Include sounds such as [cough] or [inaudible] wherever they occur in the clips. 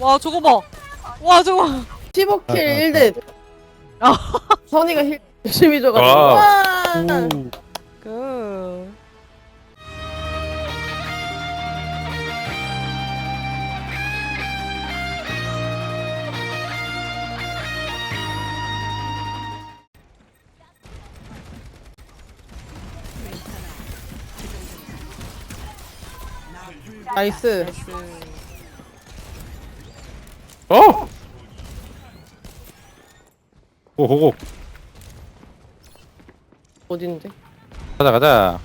와 저거 봐. 와 저거. 15킬 아, 아, 1대. 아. 선이가 힐 열심히 줘가지고. 와. 와. 그. 나이스. 나이스. 어! 오호호 어딘데? 가자 가자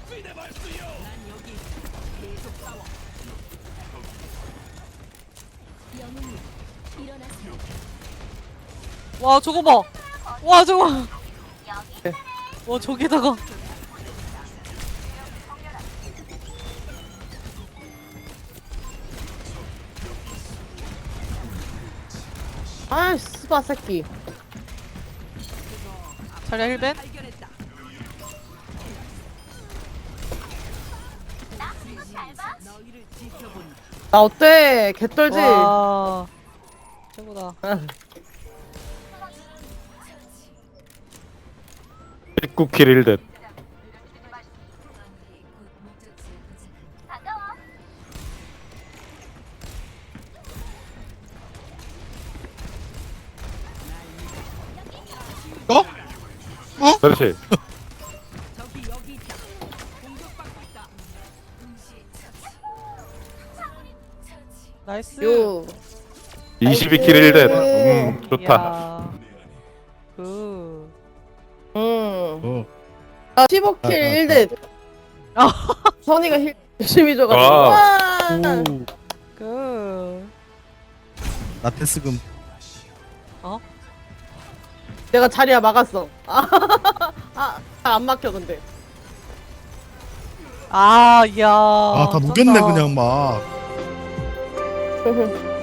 와 저거 봐. 와 저거. 와 저기다가. 아, 스바 새끼. 자리야 힐벤. 나 어때? 개떨지? 와. 최고다. 19킬 1듯 어? 그렇지 나이스. 요. 22킬 1듯 음 좋다 이야. 그. 음. 어. 나 15킬 아, 아, 1대. 아. 선이가 힐 열심히 줘가지고. 와. 와. 그. 나테스금 내가 자리야 막았어. [laughs] 아, 아, 잘 안 막혀 근데. 아, 야. 아 다 녹였네 그냥 막 음. [laughs]